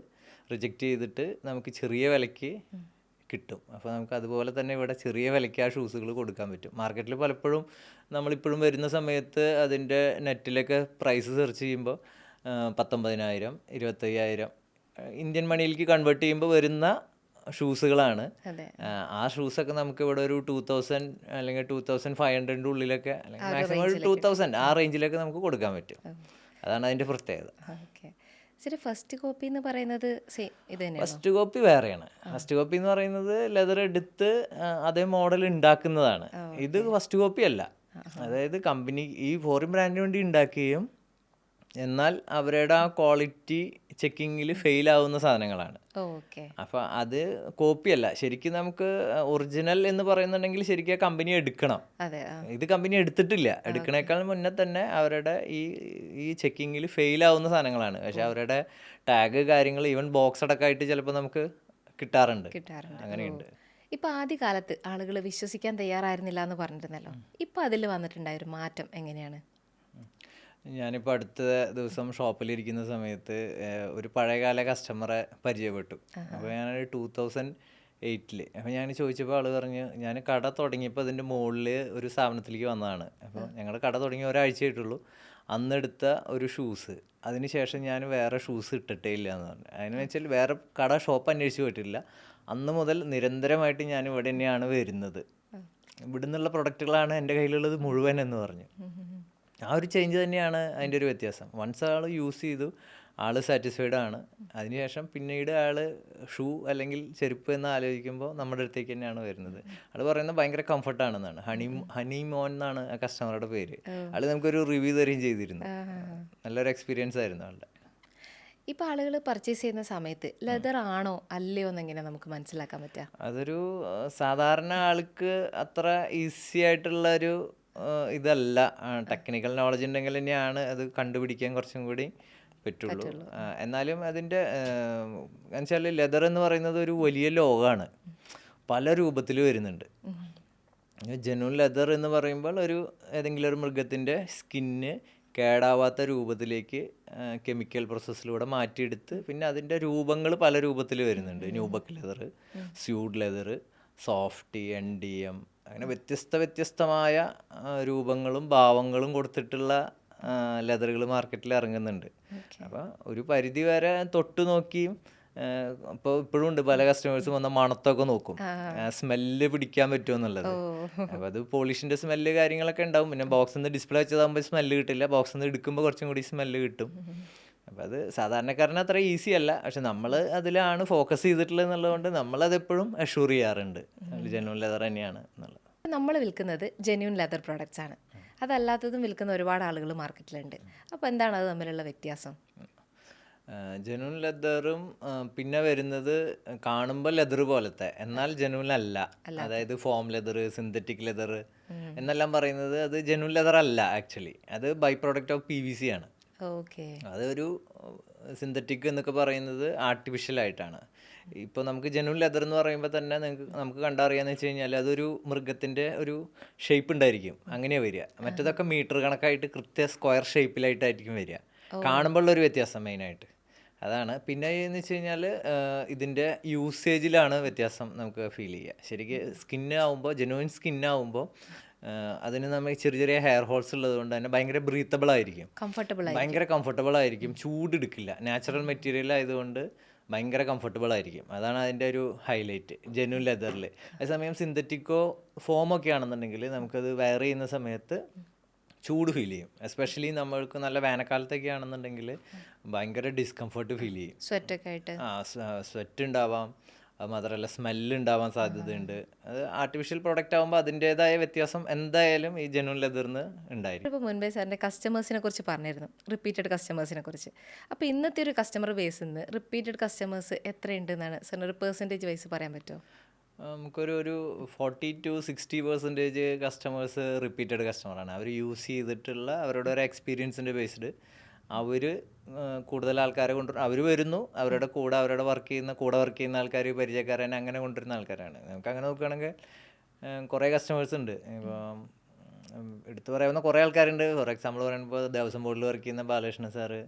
റിജക്റ്റ് ചെയ്തിട്ട് നമുക്ക് ചെറിയ വിലയ്ക്ക് കിട്ടും. അപ്പോൾ നമുക്ക് അതുപോലെ തന്നെ ഇവിടെ ചെറിയ വിലയ്ക്ക് ആ ഷൂസുകൾ കൊടുക്കാൻ പറ്റും. മാർക്കറ്റിൽ പലപ്പോഴും നമ്മളിപ്പോഴും വരുന്ന സമയത്ത് അതിന്റെ നെറ്റിലൊക്കെ പ്രൈസ് സെർച്ച് ചെയ്യുമ്പോൾ പത്തൊമ്പതിനായിരം ഇരുപത്തയ്യായിരം ഇന്ത്യൻ മണിയിലേക്ക് കൺവേർട്ട് ചെയ്യുമ്പോൾ വരുന്ന ഷൂസുകളാണ് ആ ഷൂസൊക്കെ നമുക്ക് ഇവിടെ ഒരു ടൂ തൗസൻഡ് അല്ലെങ്കിൽ ടൂ തൗസൻഡ് ഫൈവ് ഹൺഡ്രഡിന്റെ ഉള്ളിലൊക്കെ അല്ലെങ്കിൽ മാക്സിമം ഒരു ടൂ തൗസൻഡ് ആ റേഞ്ചിലൊക്കെ നമുക്ക് കൊടുക്കാൻ പറ്റും. അതാണ് അതിന്റെ പ്രത്യേകത. ഓക്കെ. ഫസ്റ്റ് കോപ്പി എന്ന് പറയുന്നത് സെയിം ഇത് ഫസ്റ്റ് കോപ്പി വേറെയാണ്. ഫസ്റ്റ് കോപ്പി എന്ന് പറയുന്നത് ലെതർ എടുത്ത് അതേ മോഡൽ ഉണ്ടാക്കുന്നതാണ്. ഇത് ഫസ്റ്റ് കോപ്പി അല്ല. അതായത് കമ്പനി ഈ ഫോറിൻ ബ്രാൻഡിന് വേണ്ടി ഉണ്ടാക്കുകയും എന്നാൽ അവരുടെ ആ ക്വാളിറ്റി ചെക്കിങ്ങിൽ ഫെയിൽ ആവുന്ന സാധനങ്ങളാണ്. ഓക്കെ. അപ്പോൾ അത് കോപ്പിയല്ല ശരിക്കും നമുക്ക് ഒറിജിനൽ എന്ന് പറയുന്നുണ്ടെങ്കിൽ ശരിക്കും ആ കമ്പനി എടുക്കണം. ഇത് കമ്പനി എടുത്തിട്ടില്ല. എടുക്കണേക്കാൾ മുന്നേ തന്നെ അവരുടെ ഈ ഈ ചെക്കിങ്ങിൽ ഫെയിൽ ആവുന്ന സാധനങ്ങളാണ്. പക്ഷെ അവരുടെ ടാഗ് കാര്യങ്ങൾ ഈവൻ ബോക്സ് അടക്കമായിട്ട് ചിലപ്പോൾ നമുക്ക് കിട്ടാറുണ്ട്. കിട്ടാറുണ്ട്. അങ്ങനെയുണ്ട്. ഇപ്പൊ ആദ്യ കാലത്ത് ആളുകൾ വിശ്വസിക്കാൻ തയ്യാറായിരുന്നില്ല എന്ന് പറഞ്ഞിരുന്നല്ലോ. ഇപ്പൊ അതിൽ വന്നിട്ടുണ്ടായ ഒരു മാറ്റം എങ്ങനെയാണ്? ഞാനിപ്പോൾ അടുത്ത ദിവസം ഷോപ്പിലിരിക്കുന്ന സമയത്ത് ഒരു പഴയകാല കസ്റ്റമറെ പരിചയപ്പെട്ടു. അപ്പോൾ ഞാനൊരു ടൂ തൗസൻഡ് എയ്റ്റിൽ അപ്പോൾ ഞാൻ ചോദിച്ചപ്പോൾ ആൾ പറഞ്ഞു ഞാൻ കട തുടങ്ങിയപ്പോൾ അതിന്റെ മുകളിൽ ഒരു സ്ഥാപനത്തിലേക്ക് വന്നതാണ്. അപ്പോൾ ഞങ്ങളുടെ കട തുടങ്ങി ഒരാഴ്ച ആയിട്ടുള്ളൂ അന്നെടുത്ത ഒരു ഷൂസ്. അതിനുശേഷം ഞാൻ വേറെ ഷൂസ് ഇട്ടിട്ടേ ഇല്ല എന്ന് പറഞ്ഞു. അതിന് വെച്ചാൽ വേറെ കട ഷോപ്പ് അന്വേഷിച്ച് പോയിട്ടില്ല. അന്ന് മുതൽ നിരന്തരമായിട്ട് ഞാൻ ഇവിടെ തന്നെയാണ് വരുന്നത്. ഇവിടുന്നുള്ള പ്രൊഡക്റ്റുകളാണ് എന്റെ കയ്യിലുള്ളത് മുഴുവൻ എന്ന് പറഞ്ഞു. ആ ഒരു ചേഞ്ച് തന്നെയാണ് അതിന്റെ ഒരു വ്യത്യാസം. വൺസ് ആൾ യൂസ് ചെയ്തു ആൾ സാറ്റിസ്ഫൈഡ് ആണ്. അതിനുശേഷം പിന്നീട് ആൾ ഷൂ അല്ലെങ്കിൽ ചെരുപ്പ് എന്ന് ആലോചിക്കുമ്പോൾ നമ്മുടെ അടുത്തേക്ക് തന്നെയാണ് വരുന്നത്. ആൾ പറയുന്നത് ഭയങ്കര കംഫർട്ടാണെന്നാണ് ഹണി ഹണി മോൻ എന്നാണ് ആ കസ്റ്റമറുടെ പേര്. ആൾ നമുക്കൊരു റിവ്യൂ തരുകയും ചെയ്തിരുന്നു. നല്ലൊരു എക്സ്പീരിയൻസ് ആയിരുന്നു ആളുടെ. ഇപ്പൊ ആളുകൾ പർച്ചേസ് ചെയ്യുന്ന സമയത്ത് ലെതർ ആണോ അല്ലയോ എന്നെങ്ങനെ നമുക്ക് മനസ്സിലാക്കാൻ പറ്റുക? അതൊരു സാധാരണ ആൾക്ക് അത്ര ഈസി ആയിട്ടുള്ള ഒരു ഇതല്ല. ടെക്നിക്കൽ നോളജ് ഉണ്ടെങ്കിൽ തന്നെയാണ് അത് കണ്ടുപിടിക്കാൻ കുറച്ചും കൂടി പറ്റുള്ളൂ. എന്നാലും അതിന്റെ എന്നുവെച്ചാൽ ലെതർ എന്ന് പറയുന്നത് ഒരു വലിയ ലോകമാണ്. പല രൂപത്തിൽ വരുന്നുണ്ട്. ജനുവൻ ലെതർ എന്ന് പറയുമ്പോൾ ഒരു ഏതെങ്കിലും ഒരു മൃഗത്തിന്റെ സ്കിന്ന് കേടാവാത്ത രൂപത്തിലേക്ക് കെമിക്കൽ പ്രോസസ്സിലൂടെ മാറ്റിയെടുത്ത് പിന്നെ അതിന്റെ രൂപങ്ങൾ പല രൂപത്തിൽ വരുന്നുണ്ട്. Nubuck leather suede leather soft N D M അങ്ങനെ വ്യത്യസ്ത വ്യത്യസ്തമായ രൂപങ്ങളും ഭാവങ്ങളും കൊടുത്തിട്ടുള്ള ലെതറുകൾ മാർക്കറ്റിൽ ഇറങ്ങുന്നുണ്ട്. അപ്പോൾ ഒരു പരിധി വരെ തൊട്ട് നോക്കിയും ഇപ്പോൾ ഇപ്പോഴും ഉണ്ട്. പല കസ്റ്റമേഴ്സും വന്ന മണത്തൊക്കെ നോക്കും. സ്മെല്ല് പിടിക്കാൻ പറ്റുമോ എന്നുള്ളത്. അപ്പോൾ അത് പോളിഷിന്റെ സ്മെല്ല് കാര്യങ്ങളൊക്കെ ഉണ്ടാവും. പിന്നെ ബോക്സിൽ നിന്ന് ഡിസ്പ്ലേ വെച്ചതാകുമ്പോൾ സ്മെല്ല് കിട്ടില്ല. ബോക്സിൽ നിന്ന് എടുക്കുമ്പോൾ കുറച്ചും കൂടി സ്മെല്ല് കിട്ടും. അപ്പോൾ അത് സാധാരണക്കാരന് അത്ര ഈസി അല്ല. പക്ഷെ നമ്മൾ അതിലാണ് ഫോക്കസ് ചെയ്തിട്ടുള്ളത് എന്നുള്ളതുകൊണ്ട് നമ്മളത് എപ്പോഴും അഷൂർ ചെയ്യാറുണ്ട് ജെന്യൂൺ ലെതർ തന്നെയാണ് എന്നുള്ളത്. നമ്മൾ വിൽക്കുന്നത് ജെന്യൂൺ ലെതർ പ്രോഡക്റ്റ്സ് ആണ്. അതല്ലാത്തതും വിൽക്കുന്ന ഒരുപാട് ആളുകൾ മാർക്കറ്റിലുണ്ട് അപ്പോൾ എന്താണ് അത് തമ്മിലുള്ള വ്യത്യാസം? ജനുവൻ ലെതറും പിന്നെ വരുന്നത് കാണുമ്പോൾ ലെതർ പോലത്തെ. എന്നാൽ ജനുവൻ അല്ല. അതായത് ഫോം ലെതർ സിന്തറ്റിക് ലെതർ എന്നെല്ലാം പറയുന്നത് അത് ജനുവൻ ലെതർ അല്ല ആക്ച്വലി അത് by product of P V C ആണ്. അതൊരു സിന്തറ്റിക് എന്നൊക്കെ പറയുന്നത് ആർട്ടിഫിഷ്യൽ ആയിട്ടാണ്. ഇപ്പോൾ നമുക്ക് ജനുവൻ ലെതർ എന്ന് പറയുമ്പോൾ തന്നെ നിങ്ങൾക്ക് നമുക്ക് കണ്ടറിയാന്ന് വെച്ച് കഴിഞ്ഞാൽ അതൊരു മൃഗത്തിന്റെ ഒരു ഷേപ്പ് ഉണ്ടായിരിക്കും. അങ്ങനെയാണ് വരിക. മറ്റേതൊക്കെ മീറ്റർ കണക്കായിട്ട് കൃത്യ സ്ക്വയർ ഷേപ്പിലായിട്ടായിരിക്കും വരിക. കാണുമ്പോൾ ഉള്ളൊരു വ്യത്യാസം മെയിനായിട്ട് അതാണ്. പിന്നെ എന്ന് വെച്ച് കഴിഞ്ഞാൽ ഇതിന്റെ യൂസേജിലാണ് വ്യത്യാസം നമുക്ക് ഫീൽ ചെയ്യുക. ശരിക്കും സ്കിന്നാവുമ്പോൾ ജെനുവൻ സ്കിന്നാവുമ്പോൾ അതിന് നമ്മൾ ചെറിയ ചെറിയ ഹെയർ ഹോൾസ് ഉള്ളത് കൊണ്ട് തന്നെ ഭയങ്കര ബ്രീത്തബിൾ ആയിരിക്കും. കംഫർട്ടബിൾ ഭയങ്കര കംഫർട്ടബിൾ ആയിരിക്കും. ചൂടെടുക്കില്ല നാച്ചുറൽ മെറ്റീരിയൽ ആയതുകൊണ്ട് ഭയങ്കര കംഫർട്ടബിൾ ആയിരിക്കും. അതാണ് അതിന്റെ ഒരു ഹൈലൈറ്റ് ജെനുവൻ ലെതറിൽ അതേസമയം സിന്തറ്റിക്കോ ഫോമൊക്കെ ആണെന്നുണ്ടെങ്കിൽ നമുക്കത് വെയർ ചെയ്യുന്ന സമയത്ത് ചൂട് ഫീൽ ചെയ്യും. എസ്പെഷ്യലി നമ്മൾക്ക് നല്ല വേനൽക്കാലത്തൊക്കെ ആണെന്നുണ്ടെങ്കിൽ ഭയങ്കര ഡിസ്കംഫർട്ട് ഫീൽ ചെയ്യും. സ്വെറ്റൊക്കെ ആയിട്ട്. ആ സ്വെറ്റ് ഉണ്ടാവാം. അത് മാത്രമല്ല സ്മെല്ല് ഉണ്ടാവാൻ സാധ്യതയുണ്ട്. അത് ആർട്ടിഫിഷ്യൽ പ്രോഡക്റ്റ് ആകുമ്പോൾ അതിന്റെതായ വ്യത്യാസം എന്തായാലും ഈ ജനുവൻ ലെതറിന് ഉണ്ടായിരിക്കും. ഇപ്പോൾ മുൻപേ സാറിന്റെ കസ്റ്റമേഴ്സിനെ കുറിച്ച് പറഞ്ഞിരുന്നു. റിപ്പീറ്റഡ് കസ്റ്റമേഴ്സിനെ കുറിച്ച്. അപ്പോൾ ഇന്നത്തെ ഒരു കസ്റ്റമർ ബേസിൽ നിന്ന് റിപ്പീറ്റഡ് കസ്റ്റമേഴ്സ് എത്രയുണ്ട് എന്നാണ് സാറിന് ഒരു പെർസെന്റേജ് വൈസ് പറയാൻ പറ്റുമോ? നമുക്കൊരു ഒരു forty to sixty percentage customers repeated കസ്റ്റമറാണ് അവർ യൂസ് ചെയ്തിട്ടുള്ള അവരുടെ ഒരു എക്സ്പീരിയൻസിന്റെ ബേസ്ഡ് അവർ കൂടുതൽ ആൾക്കാരെ കൊണ്ടു അവർ വരുന്നു. അവരുടെ കൂടെ അവരുടെ വർക്ക് ചെയ്യുന്ന കൂടെ വർക്ക് ചെയ്യുന്ന ആൾക്കാർ പരിചയക്കാരനെ അങ്ങനെ കൊണ്ടുവരുന്ന ആൾക്കാരാണ്. നമുക്ക് അങ്ങനെ നോക്കുകയാണെങ്കിൽ കുറേ കസ്റ്റമേഴ്സ് ഉണ്ട്. ഇപ്പം എടുത്തു പറയാവുന്ന കുറേ ആൾക്കാരുണ്ട്. ഫോർ എക്സാമ്പിൾ പറയുമ്പോൾ ദേവസ്വം ബോർഡിൽ വർക്ക് ചെയ്യുന്ന ബാലകൃഷ്ണൻ സാറ്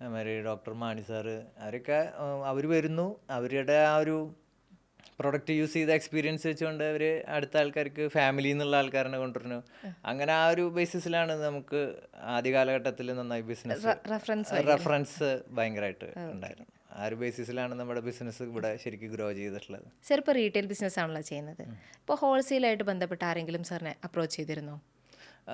അതുമാതിരി ഡോക്ടർ മാണി സാറ് അവരൊക്കെ അവർ വരുന്നു. അവരുടെ ആ ഒരു പ്രൊഡക്റ്റ് യൂസ് ചെയ്ത എക്സ്പീരിയൻസ് വെച്ചുകൊണ്ട് അവർ അടുത്ത ആൾക്കാർക്ക് ഫാമിലി എന്നുള്ള ആൾക്കാരനെ കൊണ്ടുവരുന്നു. അങ്ങനെ ആ ഒരു ബേസിസിലാണ് നമുക്ക് ആദ്യ കാലഘട്ടത്തിൽ നന്നായി ബിസിനസ് റഫറൻസ് റഫറൻസ് ഭയങ്കരമായിട്ട് ഉണ്ടായിരുന്നു. ആ ഒരു ബേസിസിലാണ് നമ്മുടെ ബിസിനസ് ഇവിടെ ശരിക്കും ഗ്രോ ചെയ്തിട്ടുള്ളത്. സാർ ഇപ്പോൾ റീറ്റെയിൽ ബിസിനസ് ആണല്ലോ ചെയ്യുന്നത്. ഇപ്പോൾ ഹോൾസെയിലായിട്ട് ബന്ധപ്പെട്ട് ആരെങ്കിലും സാറിനെ അപ്രോച്ച് ചെയ്തിരുന്നോ?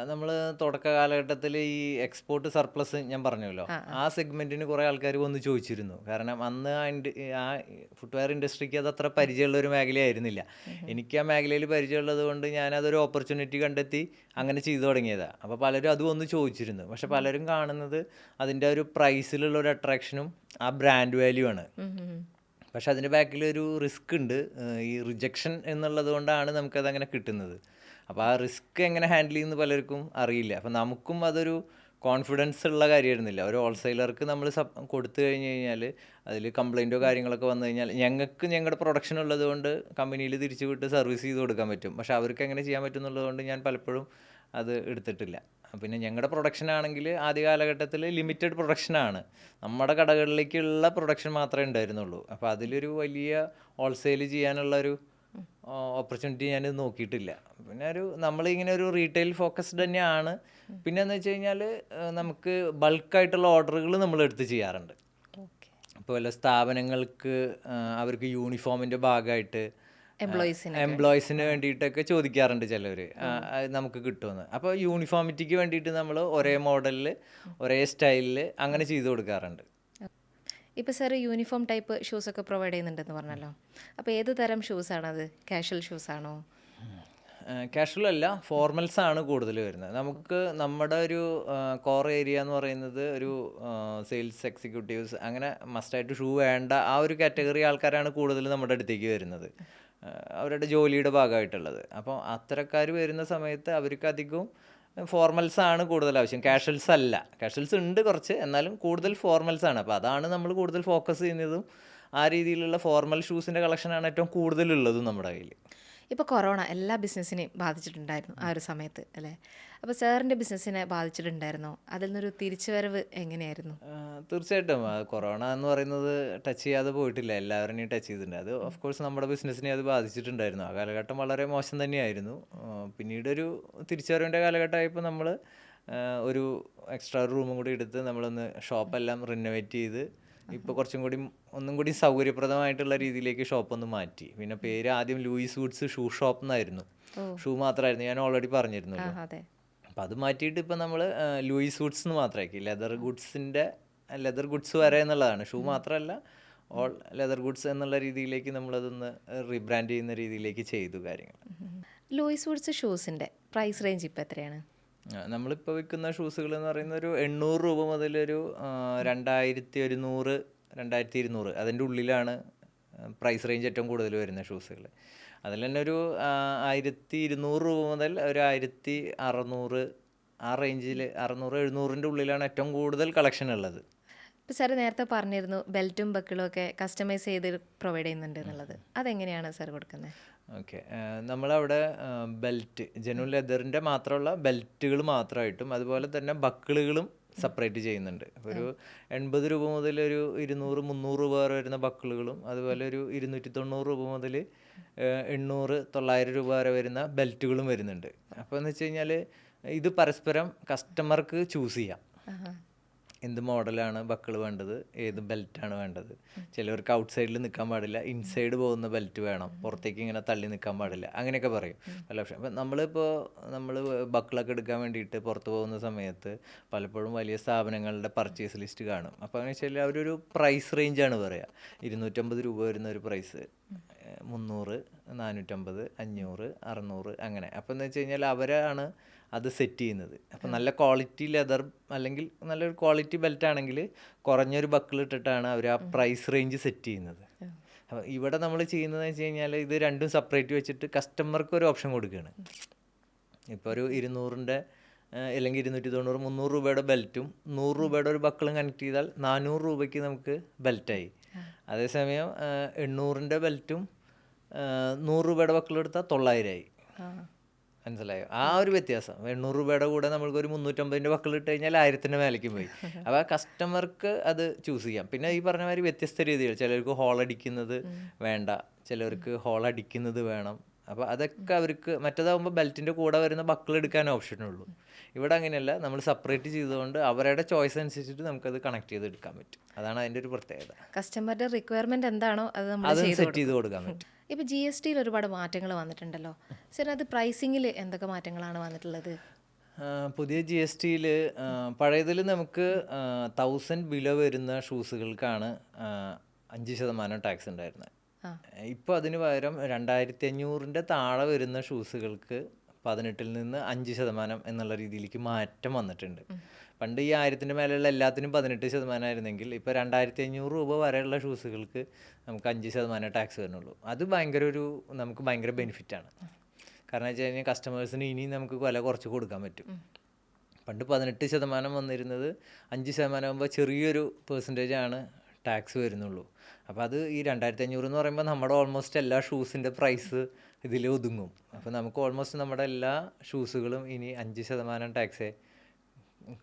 നമ്മൾ തുടക്ക കാലഘട്ടത്തിൽ ഈ എക്സ്പോർട്ട് സർപ്ലസ് ഞാൻ പറഞ്ഞല്ലോ. ആ സെഗ്മെന്റിന് കുറെ ആൾക്കാർ വന്ന് ചോദിച്ചിരുന്നു. കാരണം അന്ന് ആ ഇൻഡ- ആ ഫുട്വെയർ ഇൻഡസ്ട്രിക്ക് അത് അത്ര പരിചയമുള്ള ഒരു മേഖലയായിരുന്നില്ല. എനിക്ക് ആ മേഖലയിൽ പരിചയമുള്ളത് കൊണ്ട് ഞാൻ അതൊരു ഓപ്പർച്യൂണിറ്റി കണ്ടെത്തി അങ്ങനെ ചെയ്തു തുടങ്ങിയതാണ് അപ്പോൾ പലരും അത് വന്ന് ചോദിച്ചിരുന്നു. പക്ഷെ പലരും കാണുന്നത് അതിന്റെ ഒരു പ്രൈസിലുള്ള ഒരു അട്രാക്ഷനും ആ ബ്രാൻഡ് വാല്യൂ ആണ്. പക്ഷെ അതിന്റെ ബാക്കിൽ ഒരു റിസ്ക് ഉണ്ട്. ഈ റിജക്ഷൻ എന്നുള്ളത് കൊണ്ടാണ് നമുക്കത് അങ്ങനെ കിട്ടുന്നത്. അപ്പോൾ ആ റിസ്ക് എങ്ങനെ ഹാൻഡിൽ ചെയ്യുന്ന പലർക്കും അറിയില്ല. അപ്പോൾ നമുക്കും അതൊരു കോൺഫിഡൻസ് ഉള്ള കാര്യമായിരുന്നില്ല. ഒരു ഹോൾസെയിലർക്ക് നമ്മൾ സപ് കൊടുത്തു കഴിഞ്ഞ് കഴിഞ്ഞാൽ അതിൽ കംപ്ലൈന്റോ കാര്യങ്ങളൊക്കെ വന്നു കഴിഞ്ഞാൽ ഞങ്ങൾക്ക് ഞങ്ങളുടെ പ്രൊഡക്ഷൻ ഉള്ളതുകൊണ്ട് കമ്പനിയിൽ തിരിച്ചു വിട്ട് സർവീസ് ചെയ്ത് കൊടുക്കാൻ പറ്റും. പക്ഷേ അവർക്ക് എങ്ങനെ ചെയ്യാൻ പറ്റും എന്നുള്ളതുകൊണ്ട് ഞാൻ പലപ്പോഴും അത് എടുത്തിട്ടില്ല. പിന്നെ ഞങ്ങളുടെ പ്രൊഡക്ഷൻ ആണെങ്കിൽ ആദ്യ കാലഘട്ടത്തിൽ ലിമിറ്റഡ് പ്രൊഡക്ഷനാണ് നമ്മുടെ കടകളിലേക്കുള്ള പ്രൊഡക്ഷൻ മാത്രമേ ഉണ്ടായിരുന്നുള്ളൂ. അപ്പോൾ അതിലൊരു വലിയ ഹോൾസെയിൽ ചെയ്യാനുള്ള ഒരു ഓപ്പർച്യൂണിറ്റി ഞാൻ നോക്കിയിട്ടില്ല. പിന്നെ ഒരു നമ്മളിങ്ങനെ ഒരു റീറ്റെയിൽ ഫോക്കസ്ഡ് തന്നെയാണ്. പിന്നെ എന്ന് വെച്ച് കഴിഞ്ഞാൽ നമുക്ക് ബൾക്കായിട്ടുള്ള ഓർഡറുകൾ നമ്മൾ എടുത്ത് ചെയ്യാറുണ്ട്. അപ്പോൾ ഇപ്പോൾ വല്ല സ്ഥാപനങ്ങൾക്ക് അവർക്ക് യൂണിഫോമിന്റെ ഭാഗമായിട്ട് എംപ്ലോയീസിന് എംപ്ലോയീസിന് വേണ്ടിയിട്ടൊക്കെ ചോദിക്കാറുണ്ട് ചിലർ നമുക്ക് കിട്ടുമെന്ന്. അപ്പോൾ യൂണിഫോമിറ്റിക്ക് വേണ്ടിയിട്ട് നമ്മൾ ഒരേ മോഡലിൽ ഒരേ സ്റ്റൈലിൽ അങ്ങനെ ചെയ്തു കൊടുക്കാറുണ്ട്. ഇപ്പോൾ സാർ യൂണിഫോം ടൈപ്പ് ഷൂസ് ഒക്കെ പ്രൊവൈഡ് ചെയ്യുന്നുണ്ടെന്ന് പറഞ്ഞല്ലോ. അപ്പോൾ ഏത് തരം ഷൂസ് ആണത് കാഷ്വൽ ഷൂസ് ആണോ? കാഷ്വൽ അല്ല ഫോർമൽസ് ആണ് കൂടുതൽ വരുന്നത്. നമുക്ക് നമ്മുടെ ഒരു കോർ ഏരിയ എന്ന് പറയുന്നത് ഒരു സെയിൽസ് എക്സിക്യൂട്ടീവ്സ് അങ്ങനെ മസ്റ്റായിട്ട് ഷൂ വേണ്ട ആ ഒരു കാറ്റഗറി ആൾക്കാരാണ് കൂടുതൽ നമ്മുടെ അടുത്തേക്ക് വരുന്നത്. അവരുടെ ജോലിയുടെ ഭാഗമായിട്ടുള്ളത്. അപ്പോൾ അത്തരക്കാർ വരുന്ന സമയത്ത് അവർക്ക് അധികവും ഫോർമൽസ് ആണ് കൂടുതൽ ആവശ്യം. കാഷ്വൽസ് അല്ല. കാഷ്വൽസ് ഉണ്ട് കുറച്ച്. എന്നാലും കൂടുതൽ ഫോർമൽസ് ആണ്. അപ്പോൾ അതാണ് നമ്മൾ കൂടുതൽ ഫോക്കസ് ചെയ്യുന്നതും ആ രീതിയിലുള്ള ഫോർമൽ ഷൂസിന്റെ കളക്ഷനാണ് ഏറ്റവും കൂടുതലുള്ളതും നമ്മുടെ കയ്യിൽ ഇപ്പോൾ കൊറോണ എല്ലാ ബിസിനസ്സിനെയും ബാധിച്ചിട്ടുണ്ടായിരുന്നു ആ ഒരു സമയത്ത് അല്ലേ? അപ്പോൾ സാറിന്റെ ബിസിനസ്സിനെ ബാധിച്ചിട്ടുണ്ടായിരുന്നോ. അതിൽ നിന്നൊരു തിരിച്ചുവരവ് എങ്ങനെയായിരുന്നു? തീർച്ചയായിട്ടും. കൊറോണ എന്ന് പറയുന്നത് ടച്ച് ചെയ്യാതെ പോയിട്ടില്ല. എല്ലാവരെയും ടച്ച് ചെയ്തിട്ടുണ്ട്. അത് ഓഫ് കോഴ്സ് നമ്മുടെ ബിസിനസ്സിനെ അത് ബാധിച്ചിട്ടുണ്ടായിരുന്നു. ആ കാലഘട്ടം വളരെ മോശം തന്നെയായിരുന്നു. പിന്നീടൊരു തിരിച്ചുവരവിന്റെ കാലഘട്ടമായപ്പോൾ നമ്മൾ ഒരു എക്സ്ട്രാ റൂമും കൂടി എടുത്ത് നമ്മളൊന്ന് ഷോപ്പെല്ലാം റിനോവേറ്റ് ചെയ്ത് ഇപ്പോൾ കുറച്ചും കൂടി ഒന്നും കൂടി സൗകര്യപ്രദമായിട്ടുള്ള രീതിയിലേക്ക് ഷോപ്പ് ഒന്ന് മാറ്റി. പിന്നെ പേര് ആദ്യം ലൂയിസ് വുഡ്സ് ഷൂ ഷോപ്പ് എന്നായിരുന്നു. ഷൂ മാത്രമായിരുന്നു ഞാൻ ഓൾറെഡി പറഞ്ഞിരുന്നു പറഞ്ഞിരുന്നല്ലോ അപ്പം അത് മാറ്റിയിട്ട് ഇപ്പം നമ്മൾ ലൂയിസ് വുഡ്സ് എന്ന് മാത്രമാക്കി ലെതർ ഗുഡ്സിന്റെ ലെതർ ഗുഡ്സ് വരെ എന്നുള്ളതാണ്. ഷൂ മാത്രമല്ല ഓൾ ലെതർ ഗുഡ്സ് എന്നുള്ള രീതിയിലേക്ക് നമ്മളതൊന്ന് റീബ്രാൻഡ് ചെയ്യുന്ന രീതിയിലേക്ക് ചെയ്തു കാര്യങ്ങൾ. ലൂയിസ് വുഡ്സ് ഷൂസിന്റെ പ്രൈസ് റേഞ്ച് ഇപ്പോൾ എത്രയാണ്? നമ്മളിപ്പോൾ വിൽക്കുന്ന ഷൂസുകൾ എന്ന് പറയുന്ന ഒരു എണ്ണൂറ് രൂപ മുതൽ ഒരു രണ്ടായിരത്തി ഒരുന്നൂറ് രണ്ടായിരത്തി ഇരുന്നൂറ് അതിന്റെ ഉള്ളിലാണ് പ്രൈസ് റേഞ്ച് ഏറ്റവും കൂടുതൽ വരുന്ന ഷൂസുകൾ. അതിൽ തന്നെ ഒരു ആയിരത്തി ഇരുന്നൂറ് രൂപ മുതൽ ഒരു ആയിരത്തി അറുന്നൂറ് ആ റേഞ്ചിൽ അറുന്നൂറ് എഴുന്നൂറിന്റെ ഉള്ളിലാണ് ഏറ്റവും കൂടുതൽ കളക്ഷൻ ഉള്ളത്. ഇപ്പോൾ സാർ നേരത്തെ പറഞ്ഞിരുന്നു ബെൽറ്റും ബക്കിളും ഒക്കെ കസ്റ്റമൈസ് ചെയ്ത് പ്രൊവൈഡ് ചെയ്യുന്നുണ്ട് എന്നുള്ളത്. അതെങ്ങനെയാണ് സാർ കൊടുക്കുന്നത് ഓക്കെ. നമ്മളവിടെ ബെൽറ്റ് ജനു ലെതറിന്റെ മാത്രമുള്ള ബെൽറ്റുകൾ മാത്രമായിട്ടും അതുപോലെ തന്നെ ബക്കിളുകളും സെപ്പറേറ്റ് ചെയ്യുന്നുണ്ട്. ഒരു എൺപത് രൂപ മുതൽ ഒരു ഇരുന്നൂറ് മുന്നൂറ് രൂപ വരെ വരുന്ന ബക്കിളുകളും അതുപോലെ ഒരു ഇരുന്നൂറ്റി തൊണ്ണൂറ് രൂപ മുതൽ എണ്ണൂറ് തൊള്ളായിരം രൂപ വരെ വരുന്ന ബെൽറ്റുകളും വരുന്നുണ്ട്. അപ്പോൾ എന്ന് വെച്ച് കഴിഞ്ഞാൽ ഇത് പരസ്പരം കസ്റ്റമർക്ക് ചൂസ് ചെയ്യാം. എന്ത് മോഡലാണ് ബക്കിൾ വേണ്ടത് ഏത് ബെൽറ്റാണ് വേണ്ടത്? ചിലവർക്ക് ഔട്ട് സൈഡിൽ നിൽക്കാൻ പാടില്ല ഇൻസൈഡ് പോകുന്ന ബെൽറ്റ് വേണം പുറത്തേക്ക് ഇങ്ങനെ തള്ളി നിൽക്കാൻ പാടില്ല അങ്ങനെയൊക്കെ പറയും. പല പക്ഷേ അപ്പം നമ്മളിപ്പോൾ നമ്മൾ ബക്കിളൊക്കെ എടുക്കാൻ വേണ്ടിയിട്ട് പുറത്ത് പോകുന്ന സമയത്ത് പലപ്പോഴും വലിയ സ്ഥാപനങ്ങളുടെ പർച്ചേസ് ലിസ്റ്റ് കാണും. അപ്പോൾ അങ്ങനെ വെച്ചാൽ അവരൊരു പ്രൈസ് റേഞ്ചാണ് പറയുക ഇരുന്നൂറ്റമ്പത് രൂപ വരുന്ന ഒരു പ്രൈസ് മുന്നൂറ് നാനൂറ്റമ്പത് അഞ്ഞൂറ് അറുന്നൂറ് അങ്ങനെ. അപ്പോൾ എന്ന് വെച്ച് കഴിഞ്ഞാൽ അവരാണ് അത് സെറ്റ് ചെയ്യുന്നത്. അപ്പം നല്ല ക്വാളിറ്റി ലെതർ അല്ലെങ്കിൽ നല്ലൊരു ക്വാളിറ്റി ബെൽറ്റ് ആണെങ്കിൽ കുറഞ്ഞൊരു ബക്കിൾ ഇട്ടിട്ടാണ് അവർ ആ പ്രൈസ് റേഞ്ച് സെറ്റ് ചെയ്യുന്നത്. അപ്പം ഇവിടെ നമ്മൾ ചെയ്യുന്നതെന്ന് വെച്ച് കഴിഞ്ഞാൽ ഇത് രണ്ടും സെപ്പറേറ്റ് വെച്ചിട്ട് കസ്റ്റമർക്ക് ഒരു ഓപ്ഷൻ കൊടുക്കുകയാണ്. ഇപ്പോൾ ഒരു ഇരുന്നൂറിന്റെ അല്ലെങ്കിൽ ഇരുന്നൂറ്റി തൊണ്ണൂറ് മുന്നൂറ് രൂപയുടെ ബെൽറ്റും നൂറ് രൂപയുടെ ഒരു ബക്കിളും കണക്ട് ചെയ്താൽ നാനൂറ് രൂപയ്ക്ക് നമുക്ക് ബെൽറ്റായി. അതേസമയം എണ്ണൂറിന്റെ ബെൽറ്റും നൂറ് രൂപയുടെ വക്കിൽ എടുത്താൽ തൊള്ളായിരമായി മനസ്സിലായോ? ആ ഒരു വ്യത്യാസം. എണ്ണൂറ് രൂപയുടെ കൂടെ നമ്മൾക്ക് ഒരു മുന്നൂറ്റമ്പതിന്റെ വക്കിൽ ഇട്ട് കഴിഞ്ഞാൽ ആയിരത്തിന്റെ മേലേക്ക് പോയി. <laughs> അപ്പോൾ ആ കസ്റ്റമർക്ക് അത് ചൂസ് ചെയ്യാം. പിന്നെ ഈ പറഞ്ഞ മാതിരി വ്യത്യസ്ത രീതികൾ. ചിലർക്ക് ഹോൾ അടിക്കുന്നത് വേണ്ട. ചിലർക്ക് ഹോൾ അടിക്കുന്നത് വേണം. അപ്പോൾ അതൊക്കെ അവർക്ക് മറ്റേതാകുമ്പോൾ ബെൽറ്റിന്റെ കൂടെ വരുന്ന ബക്കിൾ എടുക്കാൻ ഓപ്ഷനുള്ളൂ ഇവിടെ അങ്ങനെയല്ല നമ്മൾ സെപ്പറേറ്റ് ചെയ്തുകൊണ്ട് അവരുടെ ചോയ്സ് അനുസരിച്ചിട്ട് നമുക്കത് കണക്ട് ചെയ്ത് എടുക്കാൻ പറ്റും. അതാണ് അതിന്റെ ഒരു പ്രത്യേകത. കസ്റ്റമറുടെ റിക്വയർമെന്റ് എന്താണോ അത് നമ്മൾ സെറ്റ് ചെയ്ത് കൊടുക്കാൻ പറ്റും. ഇപ്പോൾ ജി എസ് ടിയിൽ ഒരുപാട് മാറ്റങ്ങൾ വന്നിട്ടുണ്ടല്ലോ. സാർ അത് പ്രൈസിംഗിൽ എന്തൊക്കെ മാറ്റങ്ങളാണ് വന്നിട്ടുള്ളത്? പുതിയ ജി എസ് ടിയിൽ പഴയതിൽ നമുക്ക് തൗസൻഡ് ബിലോ വരുന്ന ഷൂസുകൾക്കാണ് അഞ്ച് ശതമാനം ടാക്സ് ഉണ്ടായിരുന്നത്. ഇപ്പോൾ അതിന് പകരം രണ്ടായിരത്തി അഞ്ഞൂറിന്റെ താഴെ വരുന്ന ഷൂസുകൾക്ക് പതിനെട്ടിൽ നിന്ന് അഞ്ച് ശതമാനം എന്നുള്ള രീതിയിലേക്ക് മാറ്റം വന്നിട്ടുണ്ട്. പണ്ട് ഈ ആയിരത്തിന്റെ മേലെയുള്ള എല്ലാത്തിനും പതിനെട്ട് ശതമാനമായിരുന്നെങ്കിൽ ഇപ്പോൾ രണ്ടായിരത്തി അഞ്ഞൂറ് രൂപ വരെയുള്ള ഷൂസുകൾക്ക് നമുക്ക് അഞ്ച് ശതമാനം ടാക്സ് വരുന്നുള്ളൂ. അത് ഭയങ്കര ഒരു നമുക്ക് ഭയങ്കര ബെനിഫിറ്റാണ്. കാരണം വെച്ച് കഴിഞ്ഞാൽ കസ്റ്റമേഴ്സിന് ഇനി നമുക്ക് വില കുറച്ച് കൊടുക്കാൻ പറ്റും. പണ്ട് പതിനെട്ട് ശതമാനം വന്നിരുന്നത് അഞ്ച് ശതമാനം ആകുമ്പോൾ ചെറിയൊരു പെർസെന്റേജ് ആണ് ടാക്സ് വരുന്നുള്ളൂ. അപ്പോൾ അത് ഈ രണ്ടായിരത്തി അഞ്ഞൂറ് എന്ന് പറയുമ്പോൾ നമ്മുടെ ഓൾമോസ്റ്റ് എല്ലാ ഷൂസിന്റെ പ്രൈസ് ഇതിൽ ഒതുങ്ങും അപ്പോൾ നമുക്ക് ഓൾമോസ്റ്റ് നമ്മുടെ എല്ലാ ഷൂസുകളും ഇനി അഞ്ച് ശതമാനം ടാക്സേ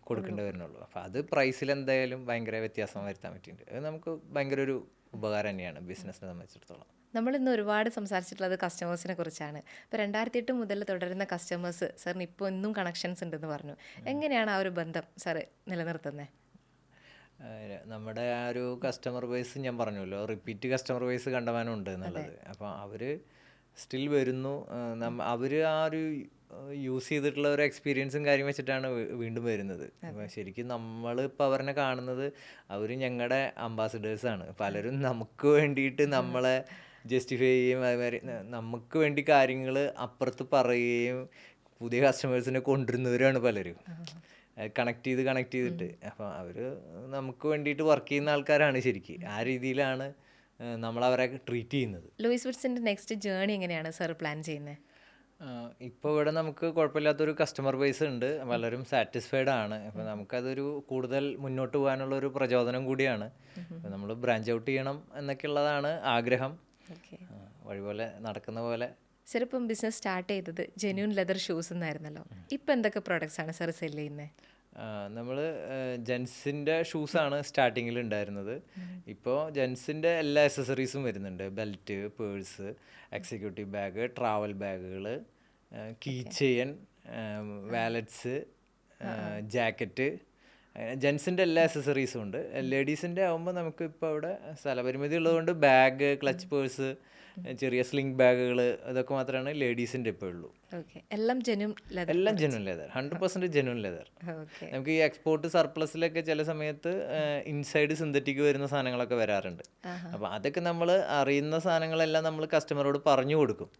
കൊടുക്കേണ്ടി വരുന്നുള്ളൂ. അപ്പോൾ അത് പ്രൈസിൽ എന്തായാലും ഭയങ്കര വ്യത്യാസം വരുത്താൻ പറ്റിയിട്ടുണ്ട്. അത് നമുക്ക് ഭയങ്കര ഒരു ഉപകാരം തന്നെയാണ് ബിസിനസ്സിനെ സംബന്ധിച്ചിടത്തോളം. നമ്മൾ ഇന്ന് ഒരുപാട് സംസാരിച്ചിട്ടുള്ളത് കസ്റ്റമേഴ്സിനെ കുറിച്ചാണ്. ഇപ്പോൾ രണ്ടായിരത്തി എട്ട് മുതൽ തുടരുന്ന കസ്റ്റമേഴ്സ് സാറിന് ഇപ്പോൾ ഇന്നും കണക്ഷൻസ് ഉണ്ടെന്ന് പറഞ്ഞു. എങ്ങനെയാണ് ആ ഒരു ബന്ധം സാറ് നിലനിർത്തുന്നത് നമ്മുടെ ആ ഒരു കസ്റ്റമർ ബേസ് ഞാൻ പറഞ്ഞല്ലോ. റിപ്പീറ്റ് കസ്റ്റമർ ബേസ് കണ്ടവാനുണ്ട് എന്നുള്ളത്. അപ്പോൾ അവർ സ്റ്റിൽ വരുന്നു. അവർ ആ ഒരു യൂസ് ചെയ്തിട്ടുള്ള ഒരു എക്സ്പീരിയൻസും കാര്യം വെച്ചിട്ടാണ് വീണ്ടും വരുന്നത്. ശരിക്കും നമ്മൾ ഇപ്പോൾ അവരെ കാണുന്നത് അവർ ഞങ്ങളുടെ അംബാസഡേഴ്സാണ് പലരും നമുക്ക് വേണ്ടിയിട്ട് നമ്മളെ ജസ്റ്റിഫൈ ചെയ്യുകയും അതുമാതിരി നമുക്ക് വേണ്ടി കാര്യങ്ങൾ അപ്പുറത്ത് പറയുകയും പുതിയ കസ്റ്റമേഴ്സിനെ കൊണ്ടുവരുന്നവരാണ് പലരും. കണക്ട് ചെയ്ത് കണക്ട് ചെയ്തിട്ട്. അപ്പോൾ അവർ നമുക്ക് വേണ്ടിയിട്ട് വർക്ക് ചെയ്യുന്ന ആൾക്കാരാണ് ശരിക്കും. ആ രീതിയിലാണ് നമ്മൾ അവരെ ട്രീറ്റ് ചെയ്യുന്നത്. ലൂയിസ് വിറ്റ്സിന്റെ നെക്സ്റ്റ് ജേണി എങ്ങനെയാണ് സർ പ്ലാൻ ചെയ്യുന്നത് ഇപ്പോൾ ഇവിടെ നമുക്ക് കുഴപ്പമില്ലാത്തൊരു കസ്റ്റമർ ബേസ് ഉണ്ട്. പലരും സാറ്റിസ്ഫൈഡ് ആണ്. അപ്പോൾ നമുക്കതൊരു കൂടുതൽ മുന്നോട്ട് പോകാനുള്ള ഒരു പ്രചോദനം കൂടിയാണ്. നമ്മൾ ബ്രാഞ്ച് ഔട്ട് ചെയ്യണം എന്നൊക്കെയുള്ളതാണ് ആഗ്രഹം. വഴിപോലെ വഴി പോലെ നടക്കുന്ന പോലെ. സാർ ഇപ്പം ബിസിനസ് സ്റ്റാർട്ട് ചെയ്തത് ജെന്യൂൻ ലെതർ ഷൂസ് എന്നായിരുന്നല്ലോ. ഇപ്പം എന്തൊക്കെ പ്രോഡക്റ്റ്സ് ആണ് സർ സെൽ ചെയ്യുന്നത് നമ്മൾ ജെൻസിന്റെ ഷൂസാണ് സ്റ്റാർട്ടിങ്ങിൽ ഉണ്ടായിരുന്നത്. ഇപ്പോൾ ജെൻസിന്റെ എല്ലാ അക്സസറീസും വരുന്നുണ്ട്. Belt purse executive bag travel ബാഗുകൾ കീ ചെയിൻ വാലറ്റ്സ് ജാക്കറ്റ്. ജെൻസിന്റെ എല്ലാ അക്സസറീസും ഉണ്ട്. ലേഡീസിന്റെ ആകുമ്പോൾ നമുക്ക് ഇപ്പോൾ അവിടെ സ്ഥലപരിമിതി ഉള്ളതുകൊണ്ട് ബാഗ് ക്ലച്ച് പേഴ്സ് ചെറിയ സ്ലിംഗ് ബാഗുകൾ അതൊക്കെ മാത്രമാണ് ലേഡീസിന്റെ ഇപ്പോൾ ഉള്ളൂ. എല്ലാം ജെന്യൂൻ ലെതർ എല്ലാം genuine leather hundred percent genuine leather നമുക്ക് ഈ എക്സ്പോർട്ട് സർപ്ലസിലൊക്കെ ചില സമയത്ത് ഇൻസൈഡ് സിന്തറ്റിക് വരുന്ന സാധനങ്ങളൊക്കെ വരാറുണ്ട്. അപ്പോൾ അതൊക്കെ നമ്മൾ അറിയുന്ന സാധനങ്ങളെല്ലാം നമ്മൾ കസ്റ്റമറോട് പറഞ്ഞു കൊടുക്കും.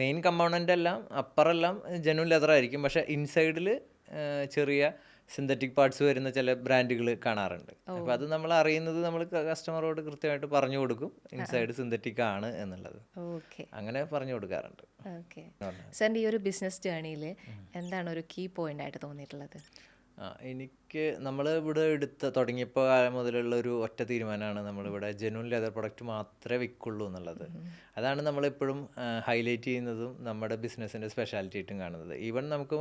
മെയിൻ കമ്പോണന്റ് എല്ലാം അപ്പറെല്ലാം ജെനുവൻ ലെതർ ആയിരിക്കും. പക്ഷേ ഇൻസൈഡിൽ ചെറിയ സിന്തറ്റിക് പാർട്സ് വരുന്ന ചില ബ്രാൻഡുകൾ കാണാറുണ്ട്. അപ്പോൾ അത് നമ്മൾ അറിയുന്നത് നമ്മൾ കസ്റ്റമറോട് കൃത്യമായിട്ട് പറഞ്ഞു കൊടുക്കും. ഇൻസൈഡ് സിന്തറ്റിക് ആണ് എന്നുള്ളത്. അങ്ങനെ പറഞ്ഞു കൊടുക്കാറുണ്ട്. സാറിന്റെ ഈ ഒരു ബിസിനസ് ജേണിയിൽ എന്താണ് ഒരു കീ പോയിന്റ് ആയിട്ട് തോന്നിയിട്ടുള്ളത്? എനിക്ക് നമ്മൾ ഇവിടെ എടുത്ത തുടങ്ങിയപ്പോൾ കാലം മുതലുള്ള ഒരു ഒറ്റ തീരുമാനമാണ് നമ്മളിവിടെ ജെനുവൻ ലെതർ പ്രൊഡക്റ്റ് മാത്രമേ വിൽക്കുള്ളൂ എന്നുള്ളത്. അതാണ് നമ്മളെപ്പോഴും ഹൈലൈറ്റ് ചെയ്യുന്നതും നമ്മുടെ ബിസിനസ്സിന്റെ സ്പെഷ്യാലിറ്റി ആയിട്ടും കാണുന്നത്. ഈവൻ നമുക്ക്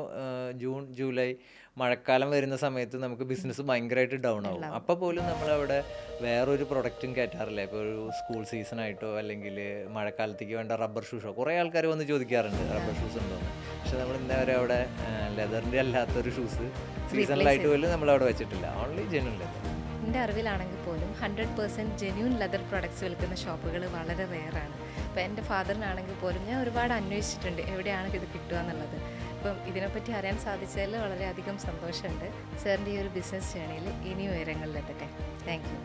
ജൂൺ ജൂലൈ മഴക്കാലം വരുന്ന സമയത്ത് നമുക്ക് ബിസിനസ് ഭയങ്കരമായിട്ട് ഡൗൺ ആവും. അപ്പോൾ പോലും നമ്മളവിടെ വേറൊരു പ്രൊഡക്റ്റും കയറ്റാറില്ല. ഇപ്പോൾ ഒരു സ്കൂൾ സീസൺ ആയിട്ടോ അല്ലെങ്കിൽ മഴക്കാലത്തേക്ക് വേണ്ട റബ്ബർ ഷൂസോ കുറേ ആൾക്കാർ വന്ന് ചോദിക്കാറുണ്ട് റബ്ബർ ഷൂസ് ഉണ്ടോ? എന്ന് പക്ഷെ നമ്മൾ ഇന്നേവരെ അവിടെ ലെതറിന്റെ അല്ലാത്തൊരു ഷൂസ് സീസണലായിട്ട് പോലും നമ്മൾ അവിടെ വെച്ചിട്ടില്ല. ഓൺലി ജെന്യൂൺ ലെതർ എന്റെ അറിവിലാണെങ്കിൽ പോലും hundred percent genuine leather products വിൽക്കുന്ന ഷോപ്പുകൾ വളരെ റെയറാണ് ഇപ്പോൾ എന്റെ ഫാദറിനാണെങ്കിൽ പോലും ഞാൻ ഒരുപാട് അന്വേഷിച്ചിട്ടുണ്ട് എവിടെയാണ് ഇത് കിട്ടുക എന്നുള്ളത്. അപ്പം ഇതിനെപ്പറ്റി അറിയാൻ സാധിച്ചതിൽ വളരെയധികം സന്തോഷമുണ്ട്. സാറിന്റെ ഈ ഒരു ബിസിനസ് ജേണിയിൽ ഇനി ഉയരങ്ങളിലെത്തട്ടെ. Thank you